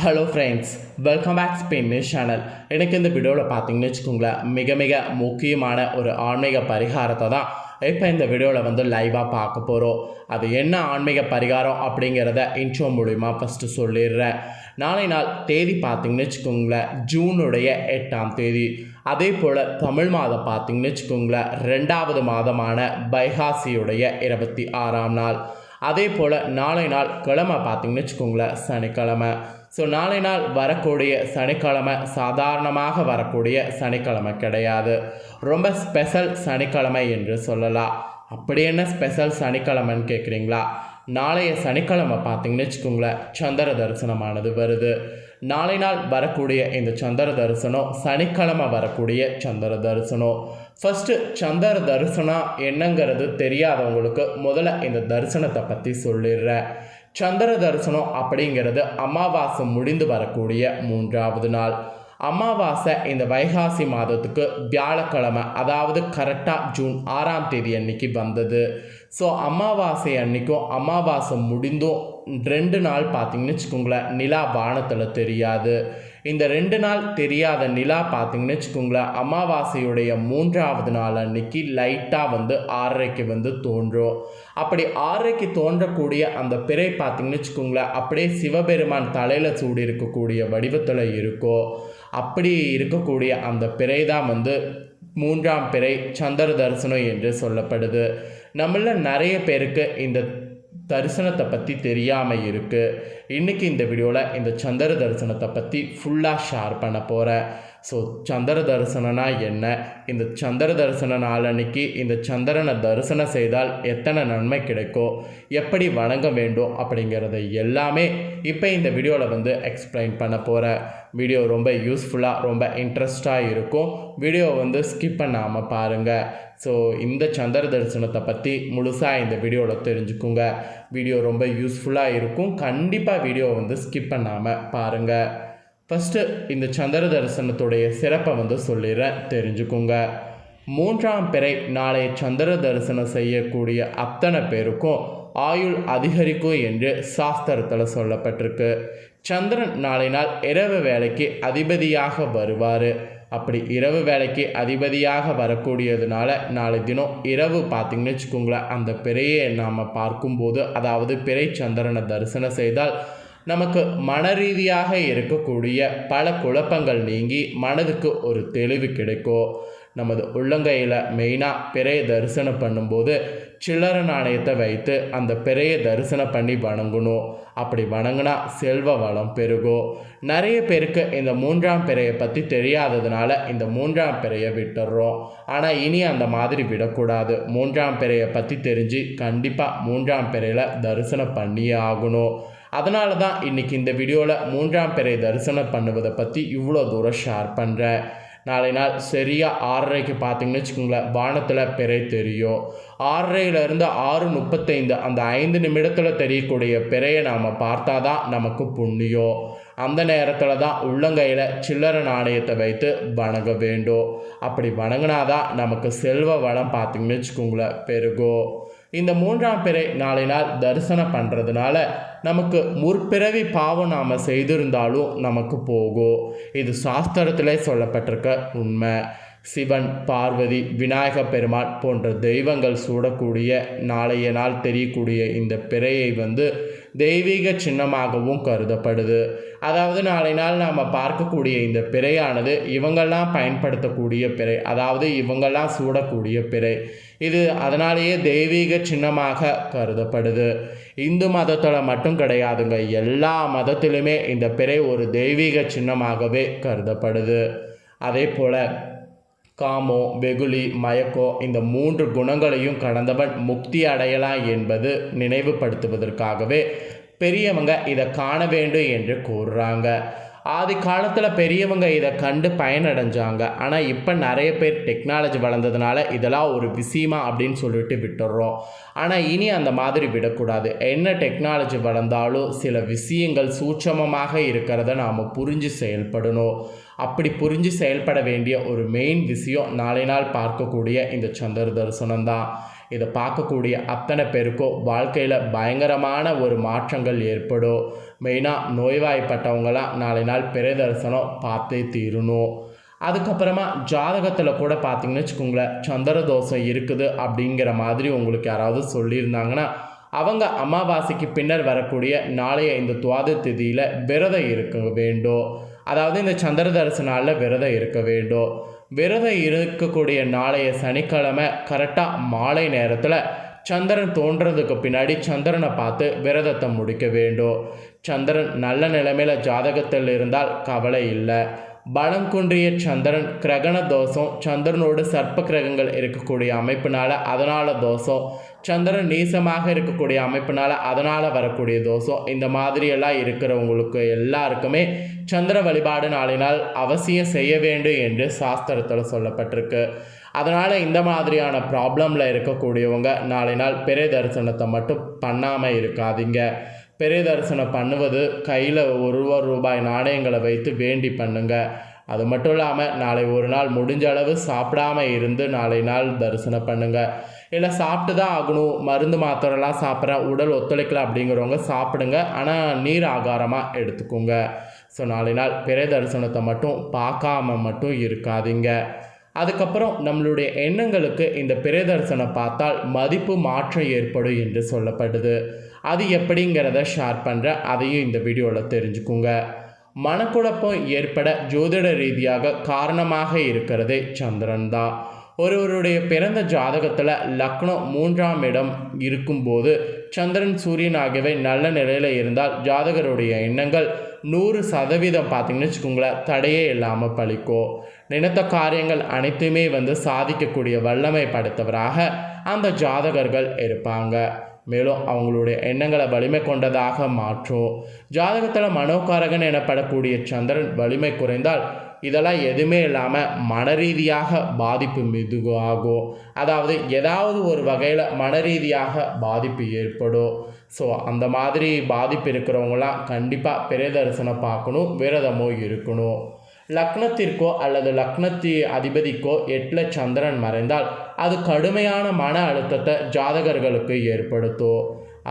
Hello friends welcome back Spain channel எனக்கு இந்த வீடியோவில் பார்த்தீங்கன்னு வச்சுக்கோங்களேன் மிக மிக முக்கியமான ஒரு ஆன்மீக பரிகாரத்தை தான் இப்போ இந்த வீடியோவில் வந்து லைவாக பார்க்க போகிறோம் அது என்ன ஆன்மீக பரிகாரம் அப்படிங்கிறத இன்ட்ரோ மூலிமா ஃபஸ்ட்டு சொல்லிடுறேன். நாளை நாள் தேதி பார்த்தீங்கன்னு வச்சுக்கோங்களேன் ஜூனுடைய எட்டாம் தேதி. அதே போல் தமிழ் மாதம் பார்த்தீங்கன்னு வச்சுக்கோங்களேன் ரெண்டாவது மாதமான பைகாசியுடைய இருபத்தி ஆறாம் நாள். அதே போல் நாளை நாள் கிழமை பார்த்தீங்கன்னு வச்சுக்கோங்களேன் சனிக்கிழமை. ஸோ நாளை நாள் வரக்கூடிய சனிக்கிழமை சாதாரணமாக வரக்கூடிய சனிக்கிழமை கிடையாது. ரொம்ப ஸ்பெஷல் சனிக்கிழமை என்று சொல்லலாம். அப்படி என்ன ஸ்பெஷல் சனிக்கிழமைன்னு கேட்குறீங்களா? நாளைய சனிக்கிழமை பார்த்தீங்கன்னு வச்சுக்கோங்களேன் சந்திர தரிசனமானது வருது. நாளை நாள் வரக்கூடிய இந்த சந்திர தரிசனம் சனிக்கிழமை வரக்கூடிய சந்திர தரிசனம். ஃபஸ்ட்டு சந்திர தரிசனம் என்னங்கிறது தெரியாதவங்களுக்கு முதல்ல இந்த தரிசனத்தை பற்றி சொல்லிடுறேன். சந்திர தரிசனம் அப்படிங்கிறது அமாவாசை முடிந்து வரக்கூடிய மூன்றாவது நாள். அமாவாசை இந்த வைகாசி மாதத்துக்கு வியாழக்கிழமை அதாவது கரெக்டாக ஜூன் ஆறாம் தேதி அன்னைக்கு வந்தது. ஸோ அமாவாசை அன்னைக்கும் அமாவாசை முடிந்தும் ரெண்டு நாள் பார்த்தீங்கன்னு வச்சுக்கோங்களேன் நிலா வானத்தில் தெரியாது. இந்த ரெண்டு நாள் தெரியாத நிலா பார்த்தீங்கன்னு வச்சுக்கோங்களேன் அமாவாசையுடைய மூன்றாவது நாள் அன்னைக்கு லைட்டாக வந்து ஆறரைக்கு வந்து தோன்றும். அப்படி ஆறரைக்கு தோன்றக்கூடிய அந்த பிறை பார்த்தீங்கன்னு வச்சுக்கோங்களேன் அப்படியே சிவபெருமான் தலையில் சூடி இருக்கக்கூடிய வடிவத்தில் இருக்கோ அப்படி இருக்கக்கூடிய அந்த பிறை தான் வந்து மூன்றாம் பிறை சந்திர தரிசனம் என்று சொல்லப்படுது. நம்மள நிறைய பேருக்கு இந்த தரிசனத்தை பற்றி தெரியாமல் இருக்குது இன்றைக்கி இந்த வீடியோவில் இந்த சந்திர தரிசனத்தை பற்றி ஃபுல்லாக ஷேர் பண்ண போகிறேன் ஸோ சந்திர தரிசனம்னா என்ன? இந்த சந்திர தரிசன நாளன்னைக்கு இந்த சந்திரனை தரிசனம் செய்தால் எத்தனை நன்மை கிடைக்கும் எப்படி வணங்க வேண்டும் அப்படிங்கிறத எல்லாமே இப்போ இந்த வீடியோவில் வந்து எக்ஸ்பிளைன் பண்ண போகிறேன் வீடியோ ரொம்ப யூஸ்ஃபுல்லாக ரொம்ப இன்ட்ரெஸ்டாக இருக்கும். வீடியோ வந்து ஸ்கிப் பண்ணாமல் பாருங்கள் ஸோ இந்த சந்திர தரிசனத்தை பற்றி முழுசாக இந்த வீடியோவில் தெரிஞ்சுக்குங்க. வீடியோ ரொம்ப யூஸ்ஃபுல்லாக இருக்கும். கண்டிப்பாக வீடியோ வந்து ஸ்கிப் பண்ணாமல் பாருங்கள் ஃபஸ்ட்டு இந்த சந்திர தரிசனத்துடைய சிறப்பை வந்து சொல்லிடுறேன் தெரிஞ்சுக்கோங்க. மூன்றாம் பிறை நாளை சந்திர தரிசனம் செய்யக்கூடிய அத்தனை பேருக்கும் ஆயுள் அதிகரிக்கும் என்று சாஸ்திரத்தில் சொல்லப்பட்டிருக்கு. சந்திரன் நாளை நாள் இரவு வேலைக்கு அதிபதியாக வருவார். அப்படி இரவு வேலைக்கு அதிபதியாக வரக்கூடியதுனால நாளை தினம் இரவு பார்த்திங்கன்னு வச்சுக்கோங்களேன் அந்த பிறையை நாம் பார்க்கும்போது அதாவது பிறை சந்திரனை தரிசனம் செய்தால் நமக்கு மன ரீதியாக இருக்கக்கூடிய பல குழப்பங்கள் நீங்கி மனதுக்கு ஒரு தெளிவு கிடைக்கும் நமது உள்ளங்கையில் மெயினாக பிறைய தரிசனம் பண்ணும்போது சில்லற நாணயத்தை வைத்து அந்த பிறைய தரிசனம் பண்ணி வணங்கணும். அப்படி வணங்கினா செல்வ வளம் பெருகும் நிறைய பேருக்கு இந்த மூன்றாம் பிறையை பற்றி தெரியாததுனால இந்த மூன்றாம் பிறையை விட்டுடுறோம் ஆனால் இனி அந்த மாதிரி விடக்கூடாது. மூன்றாம் பிறையை பற்றி தெரிஞ்சு கண்டிப்பாக மூன்றாம் பிறையில் தரிசனம் பண்ணியே ஆகணும். அதனால தான் இன்றைக்கி இந்த வீடியோவில் மூன்றாம் பிறை தரிசனம் பண்ணுவதை பற்றி இவ்வளோ தூரம் ஷேர் பண்ணுறேன் நாளை நாள் சரியாக ஆறரைக்கு பார்த்தீங்கன்னு வச்சுக்கோங்களேன் வானத்தில் பிறை தெரியும். ஆறரையிலேருந்து ஆறு முப்பத்தைந்து அந்த ஐந்து நிமிடத்தில் தெரியக்கூடிய பிறையை நாம் பார்த்தா தான் நமக்கு புண்ணியம். அந்த நேரத்தில் தான் உள்ளங்கையில் சில்லறை நாணயத்தை வைத்து வணங்க வேண்டும். அப்படி வணங்கினாதான் நமக்கு செல்வ வளம் பார்த்திங்கன்னு வச்சுக்கோங்களேன் பெருகும். இந்த மூன்றாம் பிறை நாளை நாள் தரிசனம் பண்ணுறதுனால நமக்கு முற்பிறவி பாவம் நாம் செய்திருந்தாலும் நமக்கு போகும் இது சாஸ்திரத்திலே சொல்லப்பட்டிருக்க உண்மை. சிவன் பார்வதி விநாயக பெருமாள் போன்ற தெய்வங்கள் சூடக்கூடிய நாளைய நாள் தெரியக்கூடிய இந்த பிறையை வந்து தெய்வீக சின்னமாகவும் கருதப்படுது. அதாவது நாளை நாள் நாம் பார்க்கக்கூடிய இந்த பிறையானது இவங்கெல்லாம் பயன்படுத்தக்கூடிய பிறை. அதாவது இவங்கெல்லாம் சூடக்கூடிய பிறை. இது அதனாலேயே தெய்வீக சின்னமாக கருதப்படுது. இந்து மதத்தில் மட்டும் கிடையாதுங்க. எல்லா மதத்திலுமே இந்த பிறை ஒரு தெய்வீக சின்னமாகவே கருதப்படுது. அதே போல் காமோ வெகுளி மயக்கோ இந்த மூன்று குணங்களையும் கடந்தவன் முக்தி அடையலாம் என்பது நினைவுபடுத்துவதற்காகவே பெரியவங்க இதை காண வேண்டும் என்று கூறுறாங்க. ஆதி காலத்தில் பெரியவங்க இதை கண்டு பயனடைஞ்சாங்க. ஆனால் இப்போ நிறைய பேர் டெக்னாலஜி வளர்ந்ததுனால இதெல்லாம் ஒரு விஷயமா அப்படின்னு சொல்லிட்டு விட்டுடுறோம் ஆனால் இனி அந்த மாதிரி விடக்கூடாது. என்ன டெக்னாலஜி வளர்ந்தாலும் சில விஷயங்கள் சூட்சமமாக இருக்கிறத நாம் புரிஞ்சு செயல்படணும். அப்படி புரிஞ்சு செயல்பட வேண்டிய ஒரு மெயின் விஷயம் நாளை நாள் பார்க்கக்கூடிய இந்த சந்திர தரிசனம் தான். இதை பார்க்கக்கூடிய அத்தனை பேருக்கும் வாழ்க்கையில் பயங்கரமான ஒரு மாற்றங்கள் ஏற்படும். மெயினாக நோய்வாய்ப்பட்டவங்களாம் நாளை நாள் பிறை தரிசனம் பார்த்தே தீரணும். அதுக்கப்புறமா ஜாதகத்தில் கூட பார்த்தீங்கன்னு வச்சுக்கோங்களேன் சந்திர தோஷம் இருக்குது அப்படிங்கிற மாதிரி உங்களுக்கு யாராவது சொல்லியிருந்தாங்கன்னா அவங்க அமாவாசைக்கு பின்னர் வரக்கூடிய நாளைய இந்த துவாத திதியில் விரதம் இருக்க வேண்டும். அதாவது இந்த சந்திர தரிசன நாளில் விரதம் இருக்க வேண்டும். விரதம் இருக்கக்கூடிய நாளைய சனிக்கிழமை கரெக்டாக மாலை நேரத்தில் சந்திரன் தோன்றதுக்கு பின்னாடி சந்திரனை பார்த்து விரதத்தை முடிக்க வேண்டும். சந்திரன் நல்ல நிலைமையில் ஜாதகத்தில் இருந்தால் கவலை இல்லை. பலம் குன்றிய சந்திரன் கிரகண தோஷம் சந்திரனோடு சர்ப்ப கிரகங்கள் இருக்கக்கூடிய அமைப்பினால அதனால் தோஷம் சந்திரன் நீசமாக இருக்கக்கூடிய அமைப்பினால் அதனால் வரக்கூடிய தோஷம் இந்த மாதிரியெல்லாம் இருக்கிறவங்களுக்கு எல்லாருக்குமே சந்திர வழிபாடு நாளினால் அவசியம் செய்ய வேண்டும் என்று சாஸ்திரத்தில் சொல்லப்பட்டிருக்கு. அதனால் இந்த மாதிரியான ப்ராப்ளமில் இருக்கக்கூடியவங்க நாளை நாள் பெரிய தரிசனத்தை மட்டும் பண்ணாமல் இருக்காதீங்க. பெரிய தரிசனம் பண்ணுவது கையில் ஒரு ரூபாய் நாணயங்களை வைத்து வேண்டி பண்ணுங்க. அது மட்டும் இல்லாமல் நாளை ஒரு நாள் முடிஞ்ச அளவு சாப்பிடாம இருந்து நாளை நாள் தரிசனம் பண்ணுங்கள் இல்லை சாப்பிட்டு தான் ஆகணும். மருந்து மாத்திரைலாம் சாப்பிட்றேன். உடல் ஒத்துழைக்கல அப்படிங்கிறவங்க சாப்பிடுங்க. ஆனால் நீர் ஆகாரமாக எடுத்துக்கோங்க. ஸோ நாளை நாள் பிறை தரிசனத்தை மட்டும் பார்க்காம மட்டும் இருக்காதீங்க. அதுக்கப்புறம் நம்மளுடைய எண்ணங்களுக்கு இந்த பிறை பார்த்தால் மதிப்பு மாற்றம் ஏற்படும் என்று சொல்லப்படுது. அது எப்படிங்கிறத ஷேர் பண்ணுறேன் அதையும் இந்த வீடியோவில் தெரிஞ்சுக்குங்க. மனக்குழப்பம் ஏற்பட ஜோதிட ரீதியாக காரணமாக இருக்கிறதே சந்திரன் தான். ஒருவருடைய பிறந்த ஜாதகத்தில் லக்னம் மூன்றாம் இடம் இருக்கும்போது சந்திரன் சூரியன் ஆகியவை நல்ல நிலையில் இருந்தால் ஜாதகருடைய எண்ணங்கள் நூறு சதவீதம் பார்த்தீங்கன்னு வச்சுக்கோங்களேன் தடையே இல்லாமல் பழிக்கும் நினைத்த காரியங்கள் அனைத்துமே வந்து சாதிக்கக்கூடிய வல்லமை படைத்தவராக அந்த ஜாதகர்கள் இருப்பாங்க. மேலும் அவங்களுடைய எண்ணங்களை வலிமை கொண்டதாக மாற்றும் ஜாதகத்தில் மனோகாரகன் எனப்படக்கூடிய சந்திரன் வலிமை குறைந்தால் இதெல்லாம் எதுவுமே இல்லாமல் மன ரீதியாக பாதிப்பு மெதுவாகும் அதாவது ஏதாவது ஒரு வகையில் மன ரீதியாக பாதிப்பு ஏற்படும் ஸோ அந்த மாதிரி பாதிப்பு இருக்கிறவங்களாம் கண்டிப்பாக பெரிய தரிசனம் பார்க்கணும் விரதமோ இருக்கணும். லக்னத்திற்கோ அல்லது லக்னத்தி அதிபதிக்கோ எட்டில் சந்திரன் மறைந்தால் அது கடுமையான மன அழுத்தத்தை ஜாதகர்களுக்கு ஏற்படுத்தும்.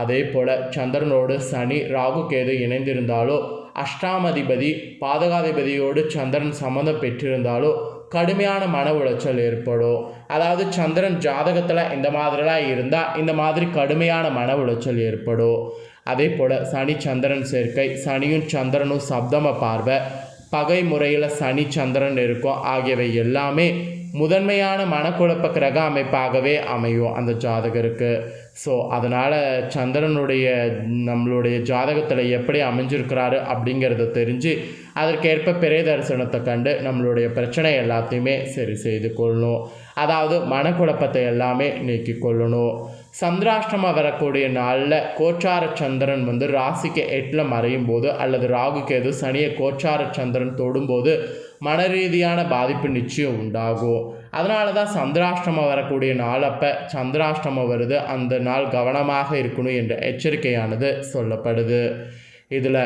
அதே போல் சந்திரனோடு சனி ராகு கேது இணைந்திருந்தாலோ அஷ்டாமதிபதி பாதகாதிபதியோடு சந்திரன் சம்மந்தம் பெற்றிருந்தாலோ கடுமையான மன உளைச்சல் ஏற்படும் அதாவது சந்திரன் ஜாதகத்தில் இந்த மாதிரிலாம் இருந்தால் இந்த மாதிரி கடுமையான மன உளைச்சல் ஏற்படும் அதே போல் சனி சந்திரன் சேர்க்கை சனியும் சந்திரனும் சப்தம பார்வை பகை முறையில் சனி சந்திரன் இருக்கும் ஆகியவை எல்லாமே முதன்மையான மனக்குழப்ப கிரக அமைப்பாகவே அமையும் அந்த ஜாதகருக்கு. ஸோ அதனால் சந்திரனுடைய நம்மளுடைய ஜாதகத்தில் எப்படி அமைஞ்சிருக்கிறாரு அப்படிங்கிறத தெரிஞ்சு அதற்கேற்ப பிறை தரிசனத்தை கண்டு நம்மளுடைய பிரச்சனை எல்லாத்தையுமே சரி செய்து கொள்ளணும். அதாவது மனக்குழப்பத்தை எல்லாமே நீக்கி கொள்ளணும். சந்திராஷ்டமம் வரக்கூடிய நாளில் கோச்சார சந்திரன் வந்து ராசிக்கு எட்டில் மறையும் போது அல்லது ராகு கேது சனியை கோச்சார சந்திரன் தொடும்போது மன ரீதியான பாதிப்பு நிச்சயம் உண்டாகும் அதனால தான் சந்திராஷ்டமம் வரக்கூடிய நாள். அப்போ சந்திராஷ்டமம் வருது. அந்த நாள் கவனமாக இருக்கணும் என்ற எச்சரிக்கையானது சொல்லப்படுது. இதில்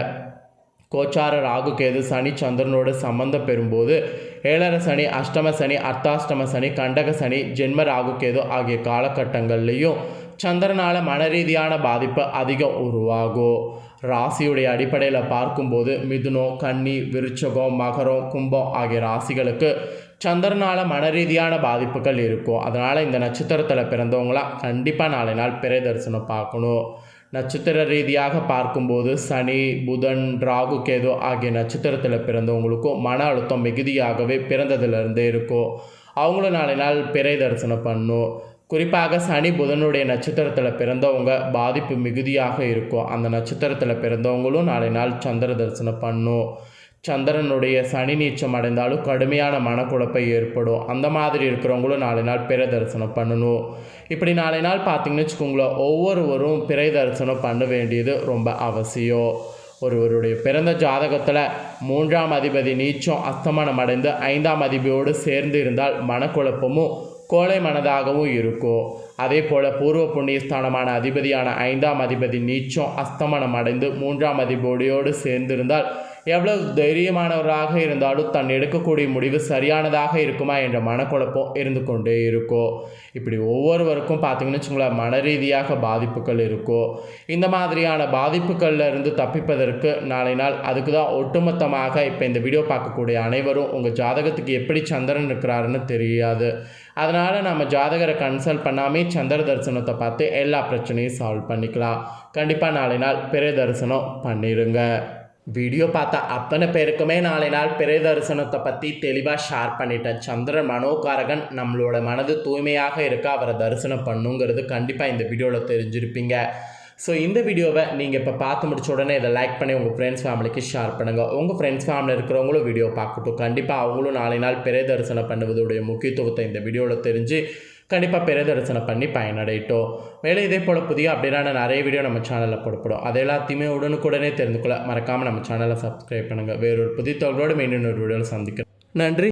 கோச்சார ராகு கேது சனி சந்திரனோடு சம்பந்தம் பெறும்போது ஏழர சனி அஷ்டம சனி அர்த்தாஷ்டம சனி கண்டக சனி ஜென்ம ராகு கேது ஆகிய காலகட்டங்கள்லேயும் சந்திரனால் மன ரீதியான பாதிப்பு அதிகம் உருவாகும் ராசியுடைய அடிப்படையில் பார்க்கும்போது மிதுனம் கன்னி விருச்சகம் மகரம் கும்பம் ஆகிய ராசிகளுக்கு சந்திரனால் மன ரீதியான பாதிப்புகள் இருக்கும். அதனால் இந்த நட்சத்திரத்தில் பிறந்தவங்களாம் கண்டிப்பாக நாளை நாள் பிறை தரிசனம் பார்க்கணும். நட்சத்திர ரீதியாக பார்க்கும்போது சனி புதன் ராகு கேது ஆகிய நட்சத்திரத்தில் பிறந்தவங்களுக்கும் மன அழுத்தம் மிகுதியாகவே பிறந்ததுலேருந்தே இருக்கும். அவங்களும் நாளை நாள் பிறை தரிசனம் பண்ணும். குறிப்பாக சனி புதனுடைய நட்சத்திரத்தில் பிறந்தவங்க பாதிப்பு மிகுதியாக இருக்கும். அந்த நட்சத்திரத்தில் பிறந்தவங்களும் நாளை நாள் சந்திர தரிசனம் பண்ணும். சந்திரனுடைய சனி நீச்சம் அடைந்தாலும் கடுமையான மனக்குழப்பம் ஏற்படும். அந்த மாதிரி இருக்கிறவங்களும் நாளை நாள் பிறை தரிசனம் பண்ணணும். இப்படி நாளை நாள் பார்த்தீங்கன்னு வச்சுக்கோங்களேன் ஒவ்வொருவரும் பிறை தரிசனம் பண்ண வேண்டியது ரொம்ப அவசியம். ஒருவருடைய பிறந்த ஜாதகத்தில் மூன்றாம் அதிபதி நீச்சம் அஸ்தமனம் அடைந்து ஐந்தாம் அதிபதியோடு சேர்ந்து இருந்தால் மனக்குழப்பமும் கோழை மனதாகவும் இருக்கும் அதே போல் பூர்வ புண்ணியஸ்தானமான அதிபதியான ஐந்தாம் அதிபதி நீச்சம் அஸ்தமனம் அடைந்து மூன்றாம் அதிபதியோடு சேர்ந்திருந்தால் எவ்வளவு தைரியமானவராக இருந்தாலும் தன் எடுக்கக்கூடிய முடிவு சரியானதாக இருக்குமா என்ற மனக்குழப்பம் இருந்து கொண்டே இருக்கும் இப்படி ஒவ்வொருவருக்கும் பார்த்தீங்கன்னு வச்சுங்களேன் மன ரீதியாக பாதிப்புகள் இருக்கும் இந்த மாதிரியான பாதிப்புகளில் இருந்து தப்பிப்பதற்கு நாளை நாள் அதுக்கு தான் ஒட்டுமொத்தமாக இப்போ இந்த வீடியோ பார்க்கக்கூடிய அனைவரும் உங்கள் ஜாதகத்துக்கு எப்படி சந்திரன் இருக்கிறாருன்னு தெரியாது. அதனால் நம்ம ஜாதகரை கன்சல்ட் பண்ணாமே சந்திர தரிசனத்தை பார்த்து எல்லா பிரச்சனையும் சால்வ் பண்ணிக்கலாம். கண்டிப்பாக நாளை நாள் பிறை தரிசனம் பண்ணிடுங்க வீடியோ பார்த்தா அத்தனை பேருக்குமே நாளை நாள் பிறை தரிசனத்தை பற்றி தெளிவாக ஷேர் பண்ணிட்டேன். சந்திரன் மனோகாரகன் நம்மளோட மனது தூய்மையாக இருக்க அவரை தரிசனம் பண்ணுங்கிறது கண்டிப்பாக இந்த வீடியோவில் தெரிஞ்சிருப்பீங்க. ஸோ இந்த வீடியோவை நீங்கள் இப்போ பார்த்து முடிச்ச உடனே இதை லைக் பண்ணி உங்கள் ஃப்ரெண்ட்ஸ் ஃபேமிலிக்கு ஷேர் பண்ணுங்கள் உங்கள் ஃப்ரெண்ட்ஸ் ஃபேமிலியில் இருக்கிறவங்களும் வீடியோ பார்க்கட்டும். கண்டிப்பாக அவங்களும் நாளை நாள் பிறை தரிசனம் பண்ணுவதுடைய முக்கியத்துவத்தை இந்த வீடியோவில் தெரிஞ்சு கண்டிப்பாக பிறை தரிசனம் பண்ணி பயனடையிட்டோம். மேலே இதே போல் புதிய அப்படின்னா நிறைய வீடியோ நம்ம சேனலில் போடப்படும். அது எல்லாத்தையுமே உடனுக்குடனே தெரிந்து கொள்ள மறக்காமல் நம்ம சேனலை சப்ஸ்கிரைப் பண்ணுங்கள் வேறொரு புதிய தகவலோடு மீண்டும் ஒரு வீடியோவில் சந்திக்கிறேன். நன்றி.